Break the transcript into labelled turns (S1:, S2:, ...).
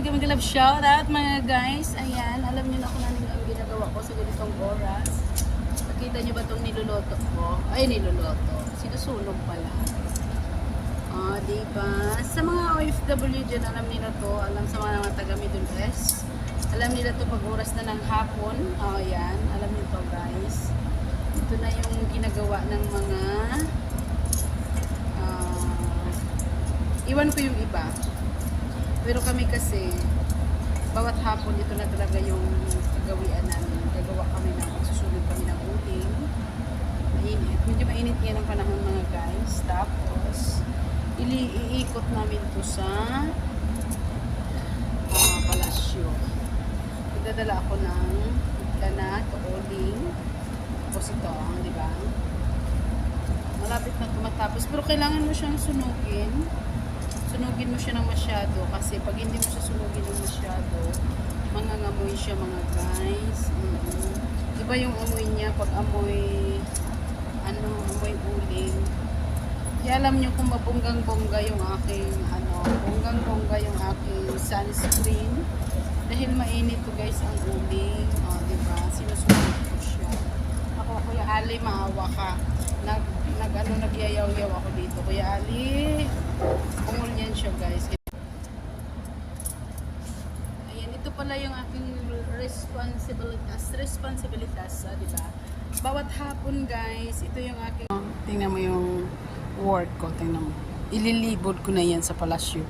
S1: mega mega love shout out mga guys. Ayan, alam niyo na kung ano ang ginagawa ko sa ganitong oras. Nakita niyo ba itong niluluto ko? Ay, niluluto. Sinusunog pala. Ah, di ba? Sa mga OFW dyan, alam nila to. Alam sa mga, mga taga Middle West. Alam nila to pag oras na ng hapon. Oh, yan. Alam niyo to guys. Ito na yung ginagawa ng mga ah, iwan ko yung iba. Pero kami kasi, bawat hapon ito na talaga yung kagawian namin. Gagawa kami ng, susunod kami ng uling. Mainit. Medyo mainit yan ang panahon mga guys. Tapos, ili iikot namin to sa ah, palasyo. Magdadala ako ng ganat o uling. Tapos ito, di ba? Malapit na tumatapos. Pero kailangan mo siyang sunugin sunugin mo siya ng masyado kasi pag hindi mo siya sunugin ng masyado mangangamoy siya mga guys. Mm iba yung amoy niya pag amoy ano amoy uling kaya alam niyo kung mabunggang bongga yung aking ano bonggang bongga yung aking sunscreen? Dahil mainit to guys ang uling. O oh, diba sinusunod ko siya. Ako kuya Ali maawa ka. Nag nag ano nagyayaw-yaw ako dito. Kuya Ali Ungol yan siya guys. Ayan, ito pala yung aking responsibilitas. Responsibilitas, ah, di ba? Bawat hapon guys, ito yung aking... Tingnan mo yung work ko, tingnan mo. Ililibod ko na yan sa palasyo.